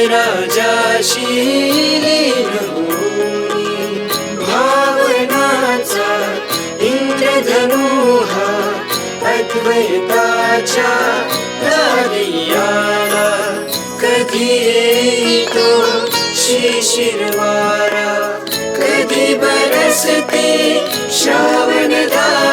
राजा भावनाचा इन्द्रधनुहा धनोहा अकर राजा रा कथितो शिशिरवारा? कधी बरसते श्रावणदा